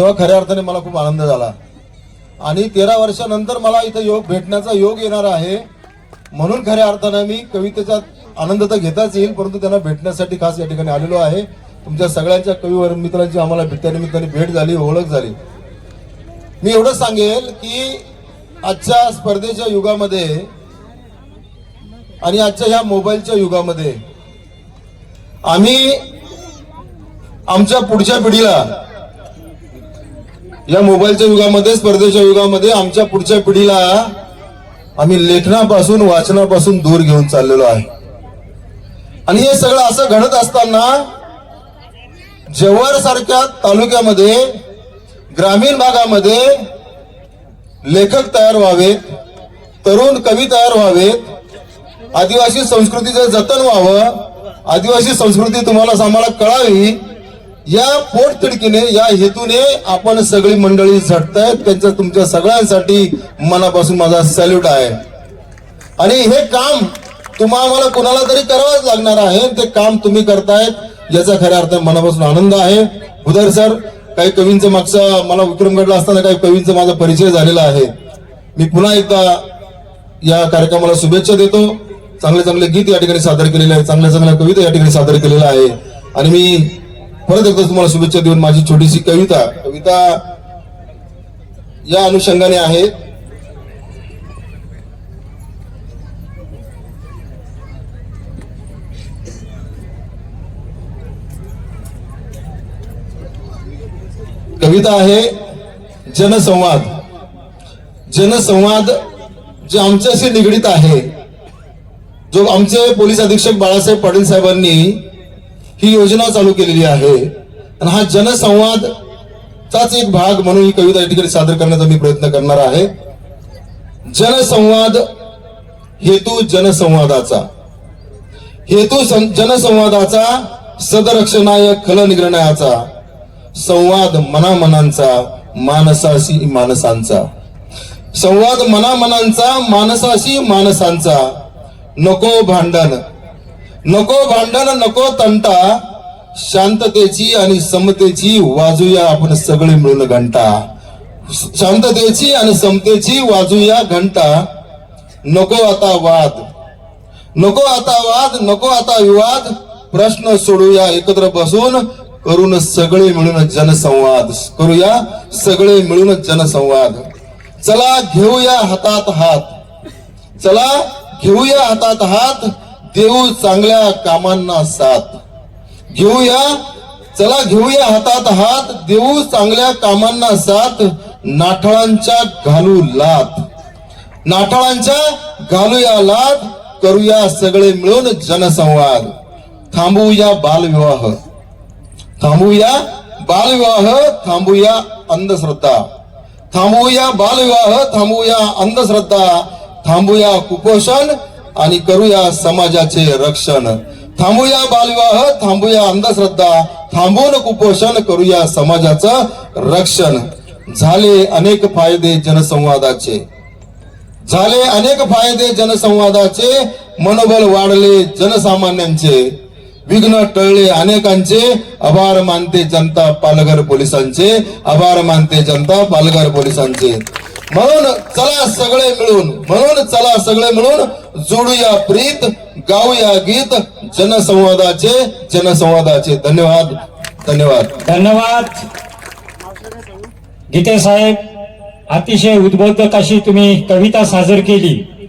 तेव्हा खऱ्या अर्थाने मला खूप आनंद झाला. आणि तेरा वर्षानंतर मला इथं योग भेटण्याचा योग येणार आहे. म्हणून खऱ्या अर्थानं मी कवितेचा आनंद तर घेताच येईल परंतु त्यांना भेटण्यासाठी खास या ठिकाणी आलेलो आहे. तुमच्या सगळ्यांच्या कवीवर मित्रांची आम्हाला भे- भेट झाली ओळख झाली. मी एवढं सांगेल की आजच्या स्पर्धेच्या युगामध्ये आणि आजच्या ह्या मोबाईलच्या युगामध्ये आम्ही आमच्या पुढच्या पिढीला या मोबाईलच्या युगामध्ये स्पर्धेच्या युगामध्ये आमच्या पुढच्या पिढीला आम्ही लेखनापासून वाचनापासून दूर घेऊन चाललेलो आहे. आणि हे सगळं असं घडत असताना जव्हार सारख्या तालुक्यामध्ये ग्रामीण भागामध्ये लेखक तयार व्हावेत तरुण कवी तयार व्हावेत आदिवासी संस्कृतीचं जतन व्हावं आदिवासी संस्कृती तुम्हाला आम्हाला कळावी या पोटतिडकीने या हेतूने आपण सगळी मंडळी झटतायत. त्यांच्या तुमच्या सगळ्यांसाठी मनापासून माझा सॅल्यूट आहे. आणि हे काम तुम्हा आम्हाला कुणाला तरी करावंच लागणार आहे. ते काम तुम्ही करतायत याचा खऱ्या अर्थ मनापासून आनंद आहे. उदर सर काही कवींचं मागचं मला विक्रमगडला असताना काही कवींचा माझा परिचय झालेला आहे. मी पुन्हा एकदा या कार्यक्रमाला शुभेच्छा देतो. चांगले चांगले गीत या ठिकाणी सादर केलेले आहे चांगल्या चांगल्या कविता या ठिकाणी सादर केलेल्या आहे आणि मी परत एकदा तुम्हाला शुभेच्छा देऊन माझी छोटीशी कविता कविता या अनुषंगाने आहे. कविता आहे जनसंवाद. जनसंवाद जे आमच्याशी निगडीत आहे जो आमचे पोलीस अधीक्षक बाळासाहेब पाटील साहेबांनी ही योजना चालू केलेली आहे. आणि हा जनसंवाद चाच एक भाग म्हणून ही कविता या ठिकाणी सादर करण्याचा मी प्रयत्न करणार आहे. जनसंवाद हेतू जनसंवादाचा. हेतू सं- जनसंवादाचा सदरक्षणाय खल निग्रणायाचा संवाद मनामनांचा मानसाशी माणसांचा संवाद मनामनांचा मानसाशी माणसांचा नको भांडण. नको भांडण नको तंटा. शांततेची आणि समतेची वाजूया आपण सगळे मिळून घंटा. शांततेची आणि समतेची वाजूया घंटा. नको आता वाद. नको आता वाद नको आता विवाद. प्रश्न सोडूया एकत्र बसून. करून सगळे मिळून जनसंवाद. करूया सगळे मिळून जनसंवाद. चला घेऊया हातात हात. चला घेऊया हातात हात. देऊ चांगल्या कामांना साथ. घेऊया चला घेऊया हातात हात देऊ चांगल्या कामांना साथ नाठळांच्या घालू लात नाठाळांच्या घालूया लाद करूया सगळे मिळून जनसंवाद. थांबूया बालविवाह. थांबूया बालविवाह थांबूया अंधश्रद्धा. थांबूया बालविवाह थांबूया अंधश्रद्धा. थांबूया कुपोषण आणि करूया समाजाचे रक्षण. थांबूया बालविवाह थांबूया अंधश्रद्धा थांबून कुपोषण करूया समाजाचं रक्षण. झाले अनेक फायदे जनसंवादाचे. झाले अनेक फायदे जनसंवादाचे मनोबल वाढले जनसामान्यांचे. विघ्न टळले अनेकांचे आभार मानते जनता पालघर पोलिसांचे आभार मानते जनता पालघर पोलिसांचे. म्हणून चला सगळे मिळून म्हणून चला सगळे मिळून जोडूया प्रीत गाऊया गीत जनसंवादाचे जनसंवादाचे. धन्यवाद धन्यवाद. धन्यवाद. गीते साहेब अतिशय उद्बोधक अशी तुम्ही कविता सादर केली.